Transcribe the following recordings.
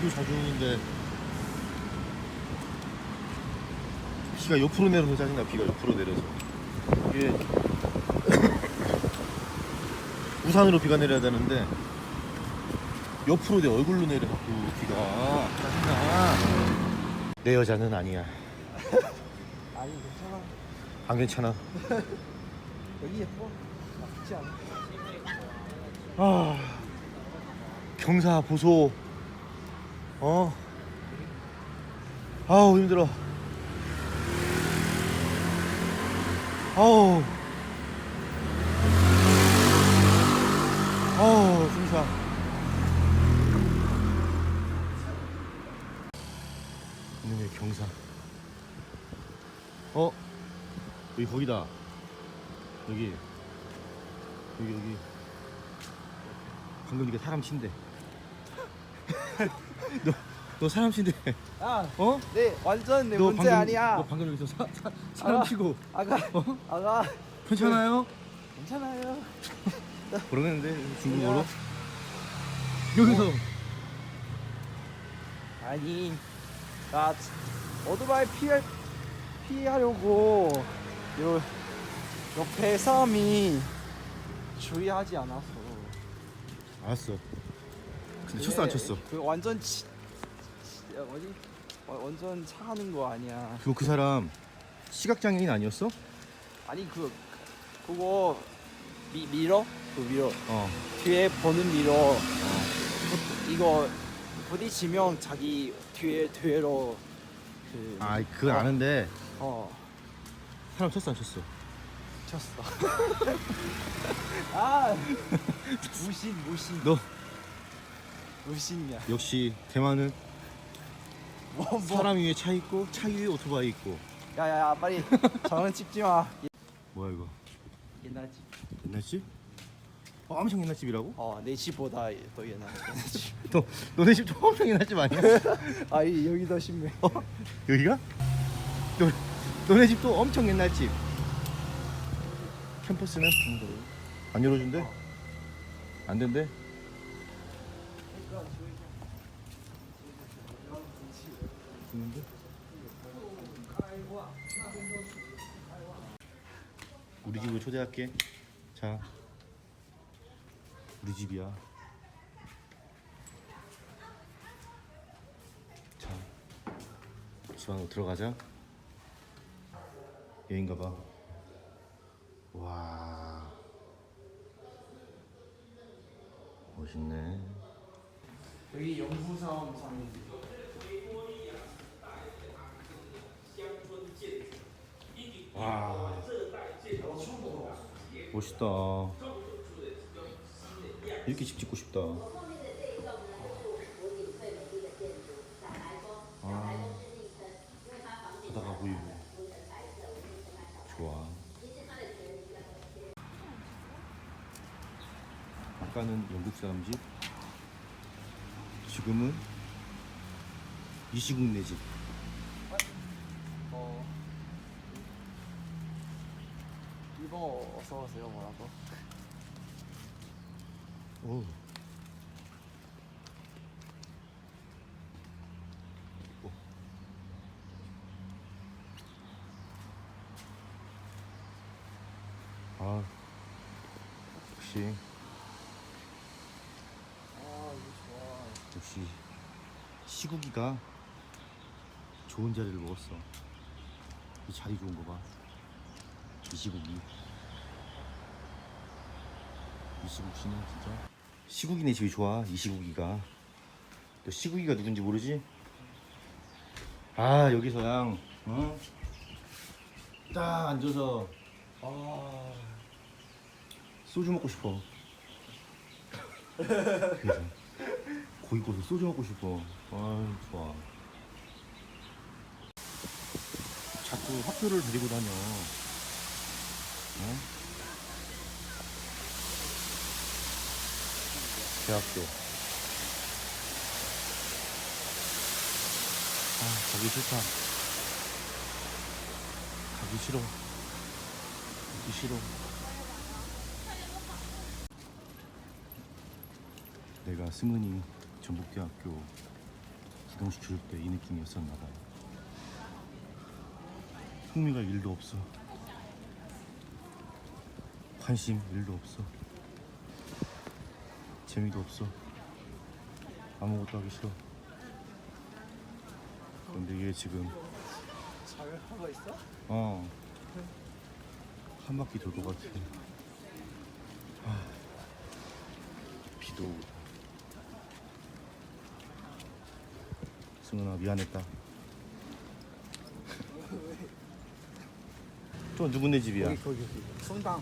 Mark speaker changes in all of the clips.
Speaker 1: 비도 자주 오는데 비가 옆으로 내려서 짜증나. 비가 옆으로 내려서. 이게 우산으로 비가 내려야 되는데 옆으로 내 얼굴로 내려갖고 비가 짜증나. 내 여자는 아니야.
Speaker 2: 아니 괜찮아.
Speaker 1: 안 괜찮아?
Speaker 2: 여기 예뻐. 나쁘지 않아.
Speaker 1: 아 경사 보소 어. 아우 힘들어. 아우. 아우 숨쉬어 이놈의 경사. 어? 여기 거기다. 여기. 여기 여기. 방금 이게 사람 친대. 너, 너 사람 친대.
Speaker 2: 아,
Speaker 1: 어?
Speaker 2: 네 완전 내
Speaker 1: 너
Speaker 2: 문제
Speaker 1: 방금,
Speaker 2: 아니야
Speaker 1: 너 방금 여기서 사, 사, 사람
Speaker 2: 아.
Speaker 1: 치고.
Speaker 2: 아가
Speaker 1: 어?
Speaker 2: 아가
Speaker 1: 괜찮아요?
Speaker 2: 괜찮아요
Speaker 1: 모르겠는데 중국어로. 여기서
Speaker 2: 아니 나 오토바이 피할 피하려고 요 옆에 사람이 주의하지 않았어
Speaker 1: 알았어. 근데 쳤어 안 쳤어?
Speaker 2: 그 완전 치, 치 야, 뭐지? 와- 완전 차하는 거 아니야.
Speaker 1: 그거 그 사람 시각장애인 아니었어?
Speaker 2: 아니 그 그거 미, 미러? 그 미러.
Speaker 1: 어.
Speaker 2: 뒤에 보는 미러. 이거 부딪히면 자기 뒤에 뒤로 그
Speaker 1: 아 그건 아는데?
Speaker 2: 어.
Speaker 1: 사람 쳤어 안 쳤어?
Speaker 2: 쳤어. 아 무신 무신.
Speaker 1: 너
Speaker 2: 무신이야.
Speaker 1: 역시 대만은
Speaker 2: 뭐 뭐.
Speaker 1: 사람 위에 차 있고 차 위에 오토바이 있고.
Speaker 2: 야야야 빨리 저는 찍지 마.
Speaker 1: 뭐야 이거?
Speaker 2: 옛날 집.
Speaker 1: 옛날 집? 어, 엄청 옛날 집이라고?
Speaker 2: 어 내 집보다 더 옛날 옛날 집.
Speaker 1: 너 너네 집 엄청 옛날 집 아니야?
Speaker 2: 아 이- 여기 더 심해.
Speaker 1: 어? 여기가? 너, 너네 집도 엄청 옛날 집. 캠퍼스는 안 열어준대? 안 된대? 있는데? 우리 집으로 초대할게. 자, 우리 집이야. 자, 집 안으로 들어가자. 여긴가 봐. 와. 멋있네.
Speaker 2: 여기 사는.
Speaker 1: 와. 멋있다. 이렇게 집 짓고 싶다. 아. 바다가 보이고. 좋아. 아까는 영국 사람 집. 지금은 이시국네 집.
Speaker 2: 오세요 뭐라고?
Speaker 1: 오. 오. 아, 역시,
Speaker 2: 아 이거 좋아.
Speaker 1: 역시, 시국이가 좋은 자리를 먹었어. 이 자리 좋은 거 봐. 이 시국이. 씨는 진짜 시국이네 집이 좋아 이 시국이가 너 시국이가 누군지 모르지? 아 여기서 양 어? 딱 앉아서
Speaker 2: 아
Speaker 1: 소주 먹고 싶어 그래서 고기 구워서 소주 먹고 싶어 아 좋아 자꾸 학교를 데리고 다녀 어? 대학교 아 가기 싫다 가기 싫어 가기 싫어 내가 승은이 전북대학교 기동시킬 때이 느낌이었었나 봐요. 흥미가 일도 없어. 관심 일도 없어. 재미도 없어. 아무것도 하기 싫어. 근데 이게 지금
Speaker 2: 잘 하고 있어?
Speaker 1: 어. 한 바퀴 돌 것 같아. 아, 비도 오고. 승은아 미안했다. 또 누구네 집이야?
Speaker 2: 거기 거기 거기. 성당.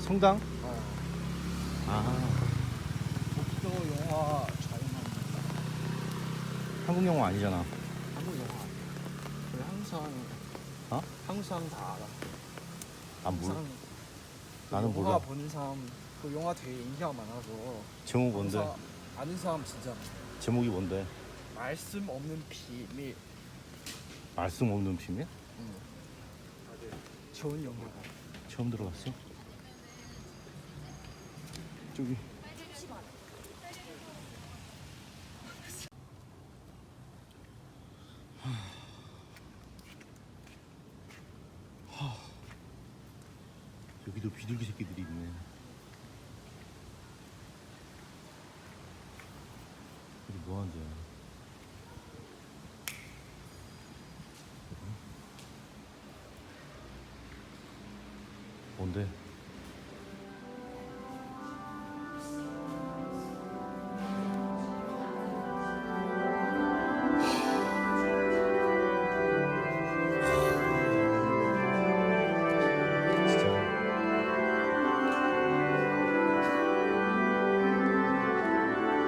Speaker 1: 성당?
Speaker 2: 어.
Speaker 1: 아
Speaker 2: 목도 영화 촬영하는
Speaker 1: 한국 영화 아니잖아.
Speaker 2: 한국 영화. 그 항상
Speaker 1: 어?
Speaker 2: 항상 다 알아.
Speaker 1: 아 몰라.
Speaker 2: 항상
Speaker 1: 나는
Speaker 2: 영화
Speaker 1: 몰라.
Speaker 2: 보는 사람 그 영화 되게 인기가 많아서
Speaker 1: 제목 뭔데?
Speaker 2: 항상 아는 사람 진짜 많아.
Speaker 1: 제목이 뭔데?
Speaker 2: 말씀 없는 비밀.
Speaker 1: 말씀 없는 비밀?
Speaker 2: 응. 좋은 영화가.
Speaker 1: 처음 들어봤어? 저기 여기도 비둘기 새끼들이 있네. 여기 뭐 하는 데야? 뭔데?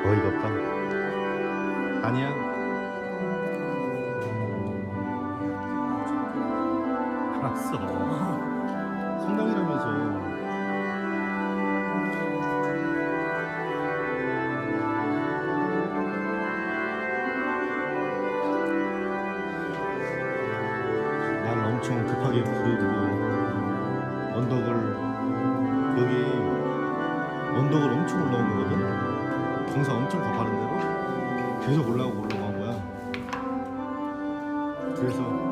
Speaker 1: 어이가 없다. 아니야. 경사 엄청 가파른 데로 계속 올라오고 올라간 거야. 그래서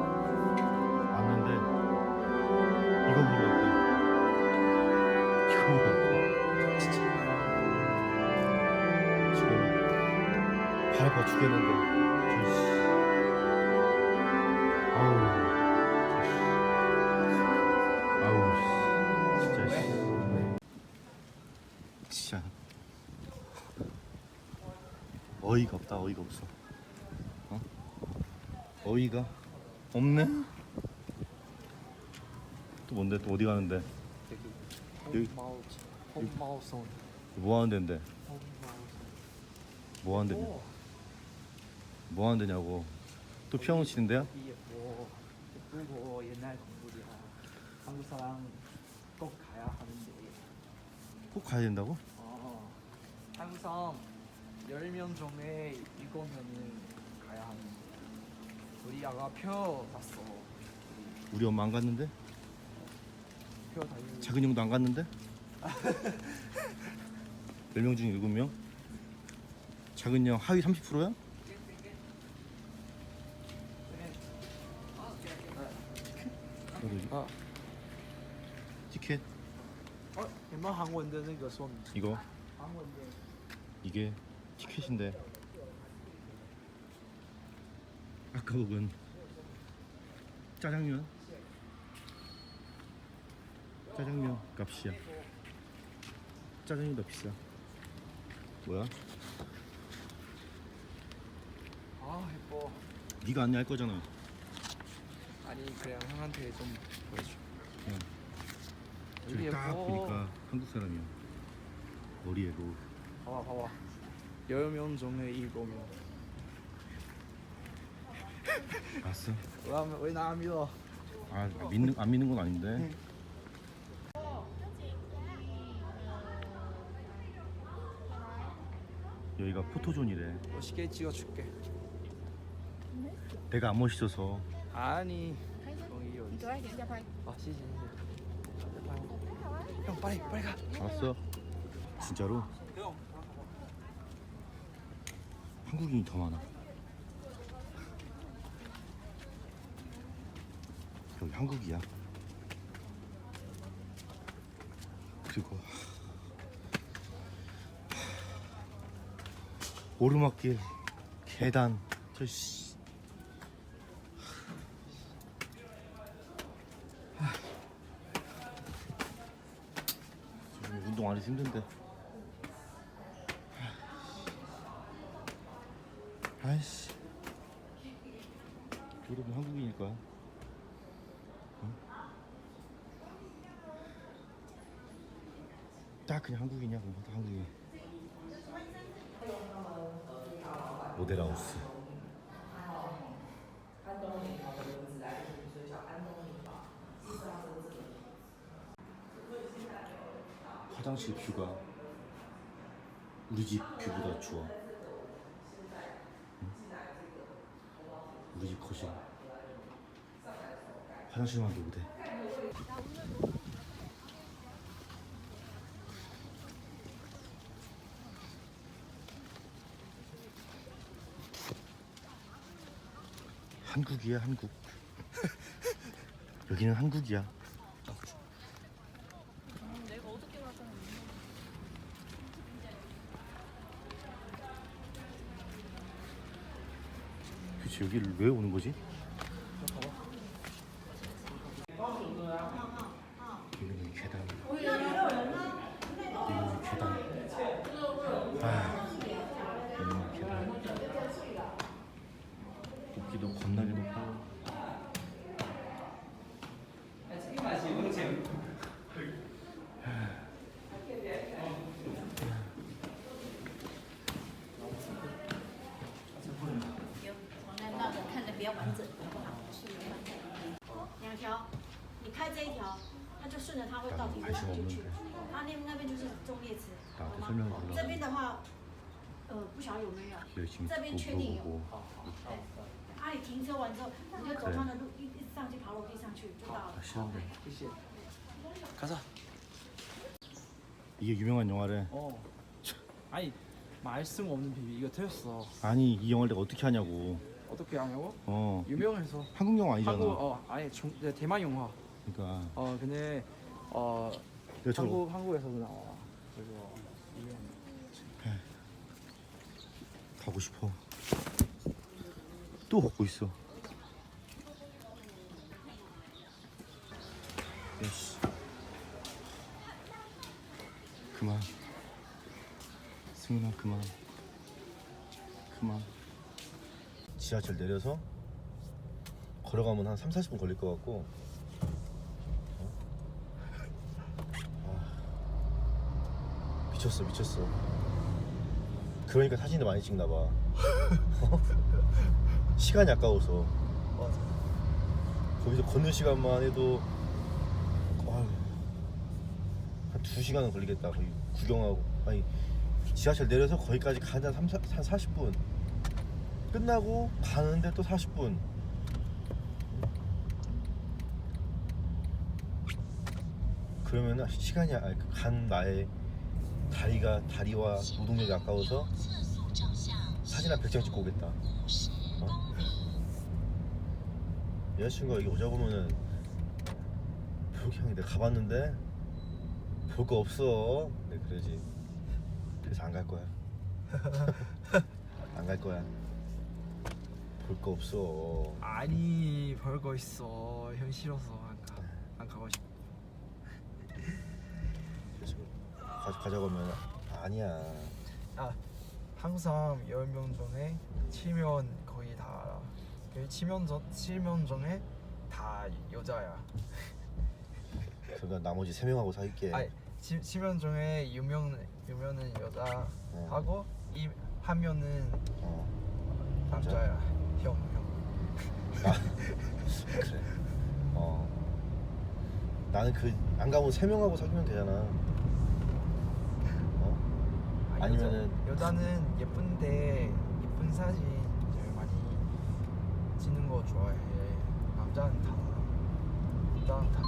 Speaker 1: 어이가 없다. 어이가 없어. 어? 어이가 없네. 또 뭔데? 또 어디 가는데? 여기-
Speaker 2: 홈마우스. 홈마우스.
Speaker 1: 뭐 하는 데인데?
Speaker 2: 홈마우스.
Speaker 1: 뭐 하는 데냐? 뭐 하는 데냐고. 또 피아노 치는 데야?
Speaker 2: 예쁘고 예쁘고 옛날 건물이야. 한국 사람 꼭 가야 하는데.
Speaker 1: 꼭 가야 된다고?
Speaker 2: 어, 항상 10명 중에 7명은 가야 하는 우리 아가 표 샀어
Speaker 1: 우리 엄마 안 갔는데?
Speaker 2: 표 달리
Speaker 1: 작은 형도 안 갔는데? 10명 중 7명? 작은 형 하위 30%야?
Speaker 2: 아,
Speaker 1: 티켓
Speaker 2: 哦，有没有韩文的那个说明？
Speaker 1: 이거
Speaker 2: 韩文的
Speaker 1: 이게 티켓인데. 아까 먹은 짜장면? 짜장면 값이야. 짜장이 더 비싸. 뭐야?
Speaker 2: 아 예뻐.
Speaker 1: 네가 안내할 거잖아.
Speaker 2: 아니 그냥 형한테 좀 보여줘.
Speaker 1: 그냥. 저기 딱 보니까 한국 사람이야. 머리에 로
Speaker 2: 봐봐 봐봐 열명 중에 일곱
Speaker 1: 명. 봤어?
Speaker 2: 왜나 믿어?
Speaker 1: 아, 믿는 안 믿는 건 아닌데. 여기가 포토존이래.
Speaker 2: 멋있게 찍어줄게.
Speaker 1: 내가 안 멋있어서.
Speaker 2: 아니. 아, 형 빨리 빨리 가.
Speaker 1: 알았어. 진짜로?
Speaker 2: 형.
Speaker 1: 한국인이 더 많아. 여기 한국이야. 그리고 오르막길, 계단, 저 씨. 운동 안 해서 힘든데. 아이씨. 여러분 한국인일 거야. 응? 딱 그냥 한국인이야, 그럼 다 한국인. 모델하우스. 화장실 뷰가 우리 집 뷰보다 좋아. 우리 집 거실 화장실만 보고 돼 한국이야 한국. 여기는 한국이야. 그치 여기를 왜 오는 거지? 높이도 겁나게 높고
Speaker 3: 那那个看的比较完整，好不好？顺着看。
Speaker 4: 两条，你开这一条，它就顺着它会到底部
Speaker 1: 还是我们
Speaker 4: 进去
Speaker 1: 的。
Speaker 4: 它那那边就是中列池，
Speaker 1: 나한테
Speaker 4: 好吗？
Speaker 1: 설명해
Speaker 4: 这
Speaker 1: 주려고
Speaker 4: 边的话，呃，不晓得有没有。
Speaker 1: 열심히
Speaker 4: 这边
Speaker 1: 듣고
Speaker 4: 确定有。
Speaker 1: 물어 보고
Speaker 4: 对。啊，你停车完之后，你就走它的路，一一上去爬楼梯上去就到了
Speaker 1: 아 。 싫은데
Speaker 2: 谢谢。가자.
Speaker 1: 이게 유명한 영화래
Speaker 2: 어. 아니 말씀 없는 비비 이거 틀렸어.
Speaker 1: 아니 이 영화를 내가 어떻게 하냐고
Speaker 2: 어떻게 하냐고?
Speaker 1: 어
Speaker 2: 유명해서.
Speaker 1: 한국 영화 아니잖아
Speaker 2: 한국 어 아니 중, 네, 대만 영화.
Speaker 1: 그러니까
Speaker 2: 어 근데 어
Speaker 1: 내가 저거
Speaker 2: 한국 한국에서도 나와. 그래서 유명.
Speaker 1: 가고 싶어. 또 걷고 있어. 야씨. 그만. 승윤아 그만. 그만. 지하철 내려서 걸어가면 한 3, 40분 걸릴 것 같고 아. 미쳤어 미쳤어 그러니까 사진을 많이 찍나 봐. 시간이 아까워서.
Speaker 2: 맞아.
Speaker 1: 거기서 걷는 시간만 해도 한2 시간은 걸리겠다. 거기 구경하고 아니 지하철 내려서 거기까지 가는데 한 3, 한 40분. 끝나고 가는데 또 40분. 그러면은 시간이 아- 간 나의 다리가 다리와 노동력이 아까워서 사진 한 100장 찍고 오겠다. 어? 여자친구가 여기 오자고 하면은 벽이 형이 내가 가봤는데 볼 거 없어. 네 그러지. 그래서 안 갈 거야. 안 갈 거야. 볼 거 없어.
Speaker 2: 아니 벌거 있어. 형 싫어서 안 가. 안 가고 싶어.
Speaker 1: 그래서 가, 가자고 하면 아니야.
Speaker 2: 아 사람 10명 중에 치면 거의 다 알아. 전 치면 중에 다 여자야.
Speaker 1: 그러니까 나머지 세 명하고 사귈게.
Speaker 2: 아니 치, 치면 중에 유명 유명은 여자
Speaker 1: 어.
Speaker 2: 하고 이 한 명은
Speaker 1: 어.
Speaker 2: 남자야. 형 형.
Speaker 1: 나 그래. 어. 나는 그 안 가면 세 명하고 사귀면 되잖아. 어?
Speaker 2: 아,
Speaker 1: 아니면은-
Speaker 2: 여자, 여자는 예쁜데 예쁜 사진 찍는 거 좋아해. 남자는 다 남자는 다.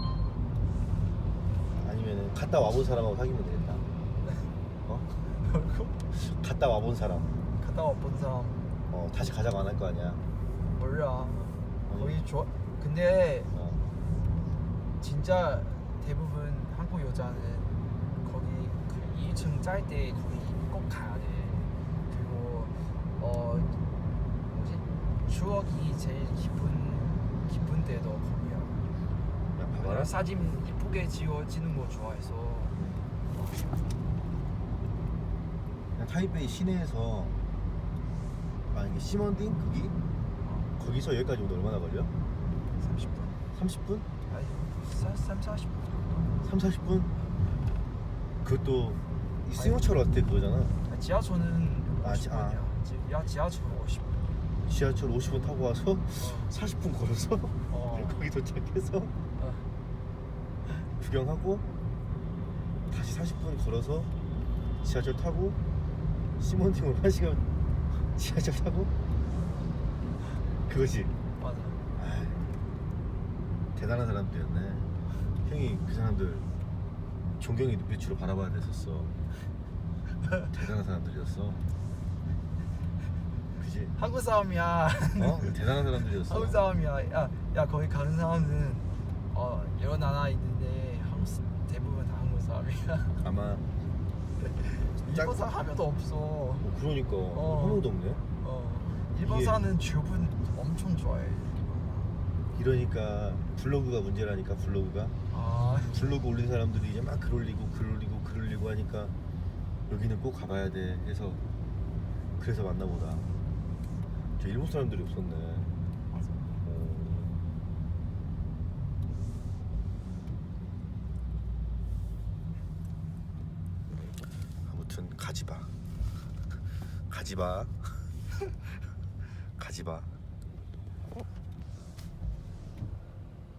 Speaker 1: 아니면은 갔다 와본 사람하고 사귀면 되겠다. 어? 갔다 와본 사람.
Speaker 2: 갔다 와본 사람
Speaker 1: 어 다시 가자고 안 할 거 아니야.
Speaker 2: 몰라. 거의 좋아. 근데
Speaker 1: 어.
Speaker 2: 진짜 대부분 한국 여자는 거기 그 2층 짤 때 거기 꼭 가야 돼. 그리고 어 추억이 제일 기쁜 기쁜 때도 거기야. 내가 사진 이쁘게 지워지는 거 좋아해서
Speaker 1: 그냥 타이베이 시내에서 만약에 시먼딩 거기 거기서 여기까지 오는데 얼마나 걸려?
Speaker 2: 30분.
Speaker 1: 30분?
Speaker 2: 아니 3, 40분.
Speaker 1: 3, 40분? 그것도 이 싱어철 어때 그거잖아
Speaker 2: 지하철은
Speaker 1: 아, 지-
Speaker 2: 50분이야.
Speaker 1: 아.
Speaker 2: 지, 야 지하철 50분.
Speaker 1: 지하철 50분 타고 와서 40분 걸어서
Speaker 2: 어.
Speaker 1: 거기 도착해서
Speaker 2: 어.
Speaker 1: 구경하고 다시 40분 걸어서 지하철 타고 시몬딩으로 1시간 지하철 타고 그거지
Speaker 2: 맞아.
Speaker 1: 아이, 대단한 사람들이었네 형이 그 사람들 존경의 눈빛으로 바라봐야 됐었어 대단한 사람들이었어 그지?
Speaker 2: 한국 사람이야.
Speaker 1: 어? 대단한 사람들이었어
Speaker 2: 한국 사람이야. 야, 야 거기 가는 사람은 어 여러 나라 있는데 한국 사- 대부분 다 한국 사람이야.
Speaker 1: 아마 짝-
Speaker 2: 일본 사람 하나도 없어.
Speaker 1: 어, 그러니까
Speaker 2: 어.
Speaker 1: 한 명도 없네
Speaker 2: 어 일본
Speaker 1: 이게-
Speaker 2: 사람은 주분 엄청 좋아해.
Speaker 1: 이러니까 블로그가 문제라니까 블로그가
Speaker 2: 아
Speaker 1: 블로그 올린 사람들이 이제 막 글 올리고 글 올리고 글 올리고 하니까 여기는 꼭 가봐야 돼 해서 그래서 만나보다 저 일본 사람들이 없었네
Speaker 2: 맞아.
Speaker 1: 어. 아무튼 가지마 가지마 가지마